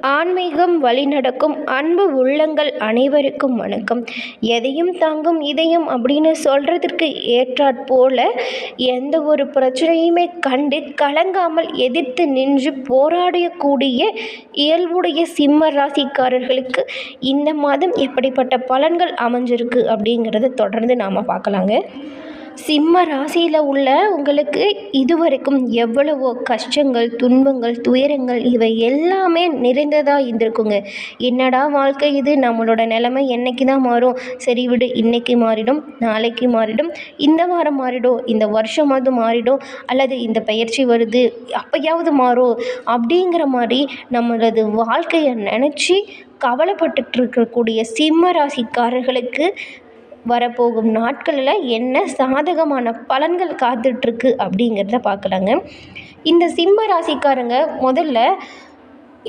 ஆன்மீகம் வழிநடக்கும் அன்பு உள்ளங்கள் அனைவருக்கும் வணக்கம். எதையும் தாங்கும் இதயம் அப்படின்னு சொல்கிறதுக்கு ஏற்றாற்போல் எந்த ஒரு பிரச்சனையுமே கண்டு கலங்காமல் எதிர்த்து நின்று போராடக்கூடிய இயல்புடைய சிம்ம ராசிக்காரர்களுக்கு இந்த மாதம் எப்படிப்பட்ட பலன்கள் அமைஞ்சிருக்கு அப்படிங்கிறத தொடர்ந்து நாம் பார்க்கலாங்க. சிம்ம ராசியில் உள்ள உங்களுக்கு இதுவரைக்கும் எவ்வளவோ கஷ்டங்கள் துன்பங்கள் துயரங்கள் இவை எல்லாமே நிறைந்ததாக இருந்திருக்குங்க. என்னடா வாழ்க்கை இது? நம்மளோட நிலைமை என்னைக்கு தான் மாறும்? சரி விடு இன்னைக்கு மாறிடும் நாளைக்கு மாறிடும் இந்த வாரம் மாறிடும் இந்த வருஷமாவது மாறிடும் அல்லது இந்த பயிற்சி வருது அப்போயாவது மாறும் அப்படிங்கிற மாதிரி நம்மளது வாழ்க்கையை நினச்சி கவலைப்பட்டு இருக்கக்கூடிய சிம்ம ராசிக்காரர்களுக்கு வரப்போகும் நாட்களில் என்ன சாதகமான பலன்கள் காத்துட்ருக்கு அப்படிங்கிறத பார்க்கலாங்க இந்த சிம்ம ராசிக்காரங்க முதல்ல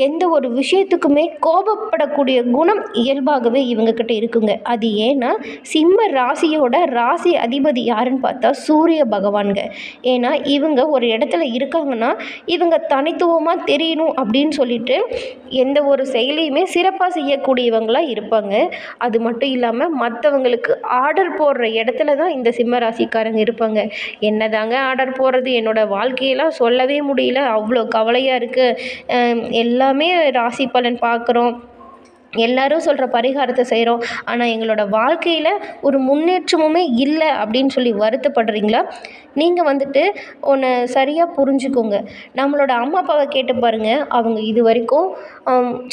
எந்த ஒரு விஷயத்துக்குமே கோபப்படக்கூடிய குணம் இயல்பாகவே இவங்கக்கிட்ட இருக்குங்க. அது ஏன்னா சிம்ம ராசியோட ராசி அதிபதி யாருன்னு பார்த்தா சூரிய பகவான்ங்க. ஏன்னா இவங்க ஒரு இடத்துல இருக்காங்கன்னா இவங்க தனித்துவமாக தெரியணும் அப்படின்னு சொல்லிட்டு எந்த ஒரு செயலையுமே சிறப்பாக செய்யக்கூடியவங்களாக இருப்பாங்க. அது மட்டும் இல்லாமல் மற்றவங்களுக்கு ஆர்டர் போடுற இடத்துல தான் இந்த சிம்ம ராசிக்காரங்க இருப்பாங்க. என்னதாங்க ஆர்டர் போடுறது? என்னோடய வாழ்க்கையெல்லாம் சொல்லவே முடியல. அவ்வளோ கவலையாக இருக்குது எல்லா எல்லாமே ராசி பலன் பார்க்குறோம். எல்லாரும் சொல்கிற பரிகாரத்தை செய்கிறோம் ஆனால் எங்களோட வாழ்க்கையில் ஒரு முன்னேற்றமுமே இல்லை அப்படின்னு சொல்லி வருத்தப்படுறீங்களா? நீங்கள் வந்துட்டு ஒன்று சரியாக புரிஞ்சுக்கோங்க. நம்மளோட அம்மா அப்பாவை கேட்டு பாருங்கள் அவங்க இது வரைக்கும்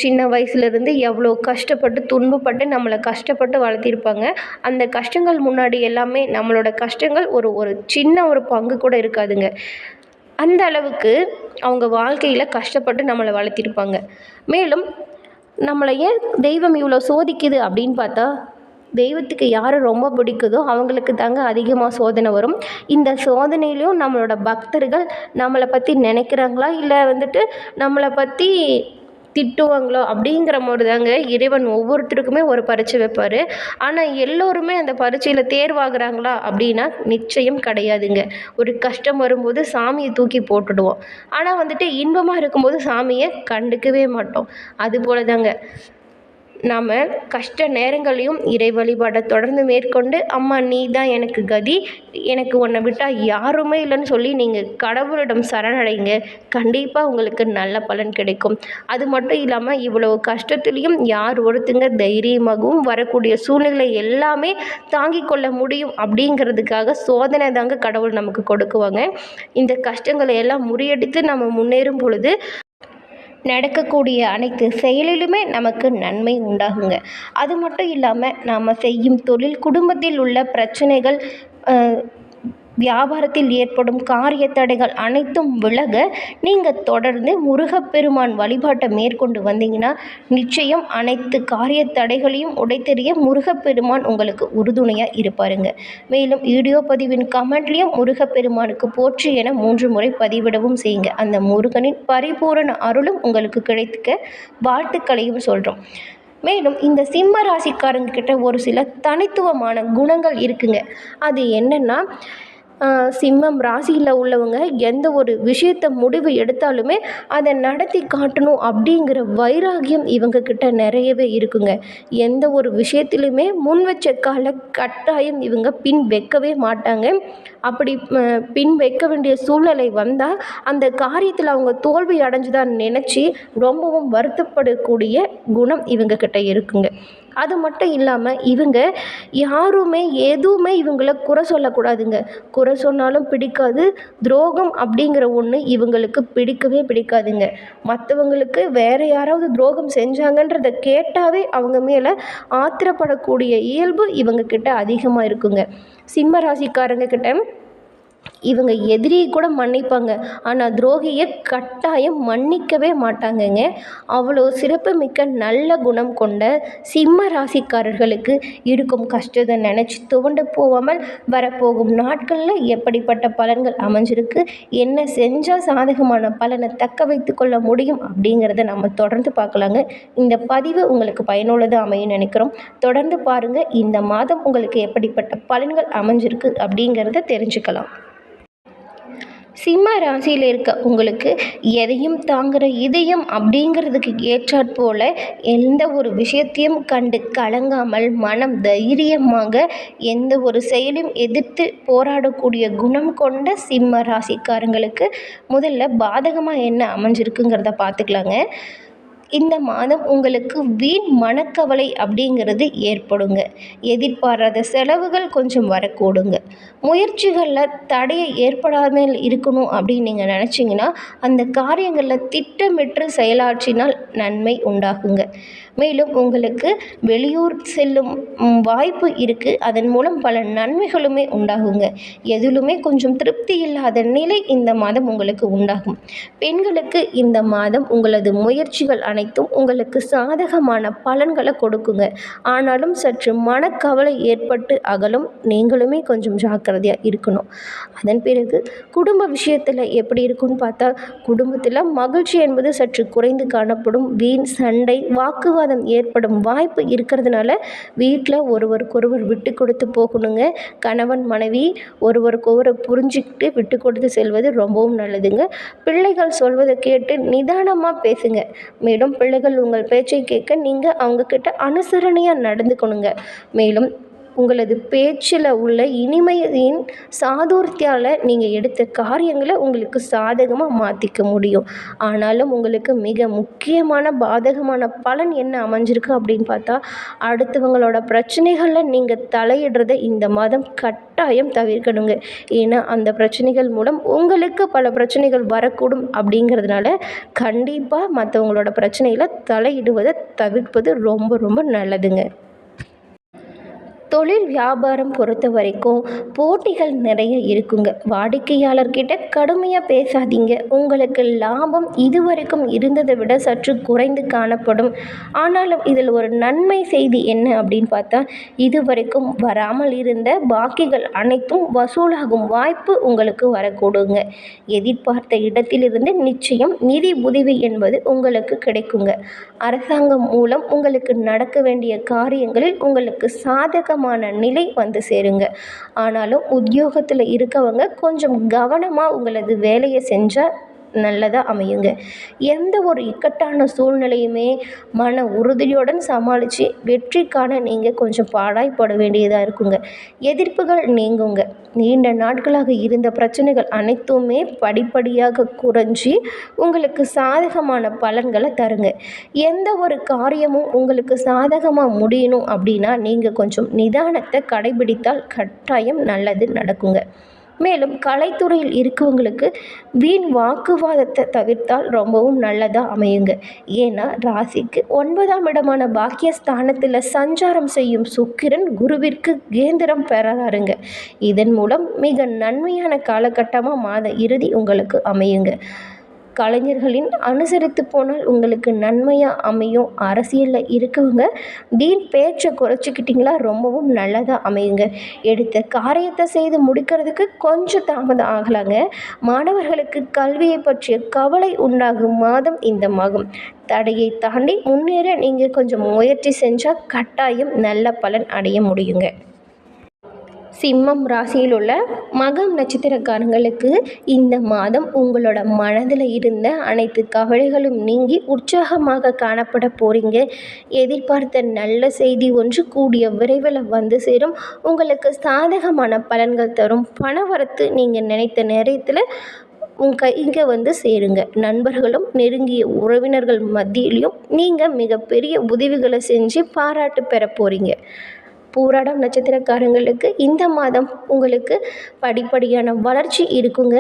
சின்ன வயசுலேருந்து எவ்வளோ கஷ்டப்பட்டு துன்பப்பட்டு நம்மளை கஷ்டப்பட்டு வளர்த்திருப்பாங்க. அந்த கஷ்டங்கள் முன்னாடி எல்லாமே நம்மளோட கஷ்டங்கள் ஒரு ஒரு சின்ன ஒரு பங்கு கூட இருக்காதுங்க. அந்த அளவுக்கு அவங்க வாழ்க்கையில் கஷ்டப்பட்டு நம்மளை வளர்த்திருப்பாங்க. மேலும் நம்மளை ஏன் தெய்வம் இவ்வளோ சோதிக்குது அப்படின்னு பார்த்தா தெய்வத்துக்கு யார் ரொம்ப பிடிக்குதோ அவங்களுக்கு தாங்க அதிகமாக சோதனை வரும். இந்த சோதனையிலையும் நம்மளோட பக்தர்கள் நம்மளை பற்றி நினைக்கிறாங்களா? இல்லை வந்துட்டு நம்மளை பற்றி திட்டுவாங்களோ அப்படிங்கிற மாதிரி தாங்க இறைவன் ஒவ்வொருத்தருக்குமே ஒரு பரீட்சை வைப்பார். ஆனால் எல்லோருமே அந்த பரீட்சையில் தேர்வாகிறாங்களா அப்படின்னா நிச்சயம் கிடையாதுங்க. ஒரு கஷ்டம் வரும்போது சாமியை தூக்கி போட்டுடுவோம். ஆனால் வந்துட்டு இன்பமாக இருக்கும்போது சாமியை கண்டுக்கவே மாட்டோம். அது போல தாங்க நாம் கஷ்ட நேரங்களையும் இறை வழிபாடை தொடர்ந்து மேற்கொண்டு அம்மா நீ தான் எனக்கு கதி. எனக்கு உன்னை விட்டால் யாருமே இல்லைன்னு சொல்லி நீங்கள் கடவுளிடம் சரணடைங்க. கண்டிப்பாக உங்களுக்கு நல்ல பலன் கிடைக்கும். அது மட்டும் இல்லாமல் இவ்வளோ கஷ்டத்துலேயும் யார் ஒருத்தங்க தைரியமாகவும் வரக்கூடிய சூழ்நிலை எல்லாமே தாங்கி கொள்ள முடியும். அப்படிங்கிறதுக்காக சோதனை தாங்க கடவுள் நமக்கு கொடுக்குவாங்க. இந்த கஷ்டங்களை எல்லாம் முறியடித்து நம்ம முன்னேறும் பொழுது நடக்கக்கூடிய அனைத்து செயலிலுமே நமக்கு நன்மை உண்டாகுங்க. அது மட்டும் இல்லாமல் நாம் செய்யும் தொழில் குடும்பத்தில் உள்ள பிரச்சனைகள் வியாபாரத்தில் ஏற்படும் காரிய தடைகள் அனைத்தும் விலக நீங்கள் தொடர்ந்து முருகப்பெருமான் வழிபாட்டை மேற்கொண்டு வந்தீங்கன்னா நிச்சயம் அனைத்து காரிய தடைகளையும் உடைத்தெறிய முருகப்பெருமான் உங்களுக்கு உறுதுணையாக இருப்பாருங்க. மேலும் வீடியோ பதிவின் கமெண்ட்லேயும் முருகப்பெருமானுக்கு போற்றி என மூன்று முறை பதிவிடவும் செய்யுங்க. அந்த முருகனின் பரிபூரண அருளும் உங்களுக்கு கிடைத்துக்க வாழ்த்துக்களையும் சொல்கிறோம் மேலும் இந்த சிம்ம ராசிக்காரங்க கிட்ட ஒரு சில தனித்துவமான குணங்கள் இருக்குங்க. அது என்னென்னா சிம்மம் ராசியில் உள்ளவங்க எந்த ஒரு விஷயத்தை முடிவு எடுத்தாலுமே அதை நடத்தி காட்டணும் அப்படிங்கிற வைராகியம் இவங்கக்கிட்ட நிறையவே இருக்குங்க. எந்த ஒரு விஷயத்துலையுமே முன் வச்ச கால கட்டாயம் இவங்க பின் வைக்கவே மாட்டாங்க. அப்படி பின் வைக்க வேண்டிய சூழ்நிலை வந்தால் அந்த காரியத்தில் அவங்க தோல்வி அடைஞ்சுதான் நினச்சி ரொம்பவும் வருத்தப்படக்கூடிய குணம் இவங்கக்கிட்ட இருக்குங்க. அது மட்டும் இல்லாமல் இவங்க யாருமே எதுவுமே இவங்களை குறை சொல்லக்கூடாதுங்க. குறை சொன்னாலும் பிடிக்காது. துரோகம் அப்படிங்கிற ஒன்று இவங்களுக்கு பிடிக்கவே பிடிக்காதுங்க. மற்றவங்களுக்கு வேறு யாராவது துரோகம் செஞ்சாங்கன்றத கேட்டாவே அவங்க மேலே ஆத்திரப்படக்கூடிய இயல்பு இவங்கக்கிட்ட அதிகமாக இருக்குங்க. சிம்ம ராசிக்காரங்க கிட்ட இவங்க எதிரியை கூட மன்னிப்பாங்க. ஆனால் துரோகியை கட்டாயம் மன்னிக்கவே மாட்டாங்கங்க. அவ்வளோ சிறப்பு மிக்க நல்ல குணம் கொண்ட சிம்ம ராசிக்காரர்களுக்கு இருக்கும் கஷ்டத்தை நினச்சி துவண்டு போகாமல் வரப்போகும் நாட்களில் எப்படிப்பட்ட பலன்கள் அமைஞ்சிருக்கு என்ன செஞ்சால் சாதகமான பலனை தக்க வைத்து கொள்ள முடியும் அப்படிங்கிறத நம்ம தொடர்ந்து பார்க்கலாங்க. இந்த பதிவு உங்களுக்கு பயனுள்ளதாக அமையும் நினைக்கிறோம். தொடர்ந்து பாருங்கள் இந்த மாதம் உங்களுக்கு எப்படிப்பட்ட பலன்கள் அமைஞ்சிருக்கு அப்படிங்கிறத தெரிஞ்சுக்கலாம். சிம்ம ராசியில் இருக்க உங்களுக்கு எதையும் தாங்குகிற இதயம் அப்படிங்கிறதுக்கு ஏற்றாற்போல் எந்த ஒரு விஷயத்தையும் கண்டு கலங்காமல் மனம் தைரியமாக எந்த ஒரு செயலையும் எதிர்த்து போராடக்கூடிய குணம் கொண்ட சிம்ம ராசிக்காரங்களுக்கு முதல்ல பாதகமாக என்ன அமைஞ்சிருக்குங்கிறத பார்த்துக்கலாங்க. இந்த மாதம் உங்களுக்கு வீண் மனக்கவலை அப்படிங்கிறது ஏற்படுங்க. எதிர்பாராத செலவுகள் கொஞ்சம் வரக்கூடுங்க. முயற்சிகளில் தடையை ஏற்படாமல் இருக்கணும் அப்படின்னு நீங்கள் நினச்சிங்கன்னா அந்த காரியங்களில் திட்டமிட்டு செயலாற்றினால் நன்மை உண்டாகுங்க. மேலும் உங்களுக்கு வெளியூர் செல்லும் வாய்ப்பு இருக்குது அதன் மூலம் பல நன்மைகளுமே உண்டாகுங்க. எதிலுமே கொஞ்சம் திருப்தி இல்லாத நிலை இந்த மாதம் உங்களுக்கு உண்டாகும். பெண்களுக்கு இந்த மாதம் உங்களது முயற்சிகள் அனைத்தும் உங்களுக்கு சாதகமான பலன்களை கொடுக்குங்க. ஆனாலும் சற்று மனக்கவலை ஏற்பட்டு அகலும். நீங்களுமே கொஞ்சம் ஜாக்கிரதையாக இருக்கணும். அதன் பிறகு குடும்ப விஷயத்தில் எப்படி இருக்கும்னு பார்த்தா குடும்பத்தில் மகிழ்ச்சி என்பது சற்று குறைந்து காணப்படும். வீண் சண்டை வாக்குவாதம் வாக்குவாதம் ஏற்படும் வாய்ப்பு இருக்கிறதுனால வீட்டில் ஒருவருக்கொருவர் விட்டு கொடுத்து போகணுங்க. கணவன் மனைவி ஒருவருக்கொருவர் புரிஞ்சுக்கிட்டு விட்டு கொடுத்து செல்வது ரொம்பவும் நல்லதுங்க. பிள்ளைகள் சொல்வதை கேட்டு நிதானமாக பேசுங்க. மேலும் பிள்ளைகள் உங்கள் பேச்சை கேட்க நீங்கள் அவங்கக்கிட்ட அனுசரணையாக நடந்துக்கணுங்க. மேலும் உங்களது பேச்சில் உள்ள இனிமையின் சாதுர்த்தியால் நீங்கள் எடுத்த காரியங்களை உங்களுக்கு சாதகமாக மாற்றிக்க முடியும். ஆனாலும் உங்களுக்கு மிக முக்கியமான பாதகமான பலன் என்ன அமைஞ்சிருக்கு அப்படின்னு பார்த்தா அடுத்தவங்களோட பிரச்சனைகளில் நீங்கள் தலையிடுறதை இந்த மாதம் கட்டாயம் தவிர்க்கணுங்க. ஏன்னா அந்த பிரச்சனைகள் மூலம் உங்களுக்கு பல பிரச்சனைகள் வரக்கூடும் அப்படிங்கிறதுனால கண்டிப்பாக மற்றவங்களோட பிரச்சனையில் தலையிடுவதை தவிர்ப்பது ரொம்ப ரொம்ப நல்லதுங்க. தொழில் வியாபாரம் பொறுத்த வரைக்கும் போட்டிகள் நிறைய இருக்குங்க. வாடிக்கையாளர்கிட்ட கடுமையாக பேசாதீங்க. உங்களுக்கு லாபம் இதுவரைக்கும் இருந்ததை விட சற்று குறைந்து காணப்படும். ஆனாலும் இதில் ஒரு நன்மை செய்தி என்ன அப்படின்னு பார்த்தா இதுவரைக்கும் வராமல் இருந்த பாக்கிகள் அனைத்தும் வசூலாகும் வாய்ப்பு உங்களுக்கு வரக்கூடுங்க. எதிர்பார்த்த இடத்திலிருந்து நிச்சயம் நிதி உதவி என்பது உங்களுக்கு கிடைக்குங்க. அரசாங்கம் மூலம் உங்களுக்கு நடக்க வேண்டிய காரியங்களில் உங்களுக்கு சாதகமாக சந்தோஷமான நிலை வந்து சேருங்க. ஆனாலும் உத்தியோகத்தில் இருக்கவங்க கொஞ்சம் கவனமாக உங்களது வேலையை செஞ்சால் நல்லதாக அமையுங்க. எந்த ஒரு இக்கட்டான சூழ்நிலையுமே மன உறுதியுடன் சமாளித்து வெற்றிக்கான நீங்கள் கொஞ்சம் பாடாய்ப்பட வேண்டியதாக இருக்குங்க. எதிர்ப்புகள் நீங்குங்க. நீண்ட நாட்களாக இருந்த பிரச்சனைகள் அனைத்துமே படிப்படியாக குறைஞ்சி உங்களுக்கு சாதகமான பலன்களை தருங்க. எந்த ஒரு காரியமும் உங்களுக்கு சாதகமாக முடியணும் அப்படின்னா நீங்கள் கொஞ்சம் நிதானத்தை கடைபிடித்தால் கட்டாயம் நல்லது நடக்குங்க. மேலும் கலைத்துறையில் இருக்கவங்களுக்கு வீண் வாக்குவாதத்தை தவிர்த்தால் ரொம்பவும் நல்லதாக அமையுங்க. ஏன்னா ராசிக்கு ஒன்பதாம் இடமான பாக்கியஸ்தானத்தில் சஞ்சாரம் செய்யும் சுக்கிரன் குருவிற்கு கேந்திரம் பெறாருங்க. இதன் மூலம் மிக நன்மையான காலகட்டமாக மாத இறுதி உங்களுக்கு அமையுங்க. கலைஞர்களின் அனுசரித்து போனால் உங்களுக்கு நன்மையாக அமையும். அரசியலில் இருக்கவங்க வீண் பேச்சை குறைச்சிக்கிட்டிங்களா? ரொம்பவும் நல்லதாக அமையுங்க. எடுத்த காரியத்தை செய்து முடிக்கிறதுக்கு கொஞ்சம் தாமதம் ஆகலாங்க. மாணவர்களுக்கு கல்வியை பற்றிய கவலை உண்டாகும் மாதம் இந்த மாதம். தடையை தாண்டி முன்னேற நீங்கள் கொஞ்சம் முயற்சி செஞ்சால் கட்டாயம் நல்ல பலன் அடைய முடியுங்க. சிம்மம் ராசியில் உள்ள மகம் நட்சத்திரக்காரங்களுக்கு இந்த மாதம் உங்களோட மனதில் இருந்த அனைத்து கவலைகளும் நீங்கி உற்சாகமாக காணப்பட போகிறீங்க எதிர்பார்த்த நல்ல செய்தி ஒன்று கூடிய விரைவில் வந்து சேரும். உங்களுக்கு சாதகமான பலன்கள் தரும். பணவரத்து நீங்கள் நினைத்த நேரத்தில் உங்கள் இங்கே வந்து சேருங்க. நண்பர்களும் நெருங்கிய உறவினர்கள் மத்தியிலையும் நீங்கள் மிகப்பெரிய உதவிகளை செஞ்சு பாராட்டு பெற போகிறீங்க பூராடம் நட்சத்திரக்காரங்களுக்கு இந்த மாதம் உங்களுக்கு படிப்படியான வளர்ச்சி இருக்குங்க.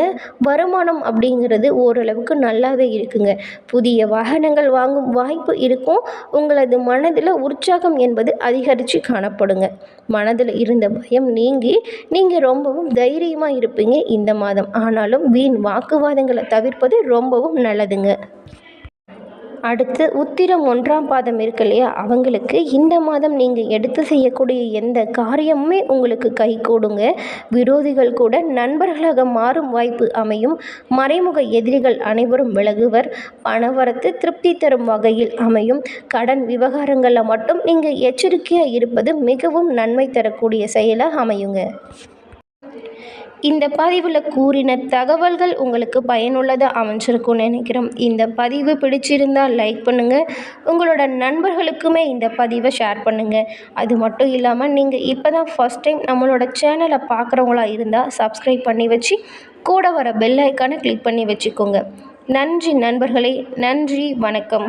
வருமானம் அப்படிங்கிறது ஓரளவுக்கு நல்லாவே இருக்குங்க. புதிய வாகனங்கள் வாங்கும் வாய்ப்பு இருக்கும். உங்களது மனதில் உற்சாகம் என்பது அதிகரித்து காணப்படுங்க. மனதில் இருந்த பயம் நீங்கி நீங்கள் ரொம்பவும் தைரியமாக இருப்பீங்க இந்த மாதம். ஆனாலும் வீண் வாக்குவாதங்களை தவிர்ப்பது ரொம்பவும் நல்லதுங்க. அடுத்து உத்திரம் ஒன்றாம் பாதம் இருக்கு இல்லையா? அவங்களுக்கு இந்த மாதம் நீங்கள் எடுத்து செய்யக்கூடிய எந்த காரியமுமே உங்களுக்கு கை கூடுங்க. விரோதிகள் கூட நண்பர்களாக மாறும் வாய்ப்பு அமையும். மறைமுக எதிரிகள் அனைவரும் விலகுவர். பணவரத்து திருப்தி தரும் வகையில் அமையும். கடன் விவகாரங்களில் மட்டும் நீங்கள் எச்சரிக்கையாக இருப்பது மிகவும் நன்மை தரக்கூடிய செயலாக அமையுங்க. இந்த பதிவில் கூறின தகவல்கள் உங்களுக்கு பயனுள்ளதாக அமைஞ்சிருக்கும்னு நினைக்கிறோம். இந்த பதிவு பிடிச்சிருந்தால் லைக் பண்ணுங்கள் உங்களோட நண்பர்களுக்குமே இந்த பதிவை ஷேர் பண்ணுங்கள் அது மட்டும் இல்லாமல் நீங்கள் இப்போ தான் ஃபஸ்ட் டைம் நம்மளோட சேனலை பார்க்குறவங்களா இருந்தால் சப்ஸ்கிரைப் பண்ணி வச்சு கூட வர பெல் ஐக்கானை கிளிக் பண்ணி வச்சுக்கோங்க. நன்றி நண்பர்களே. நன்றி. வணக்கம்.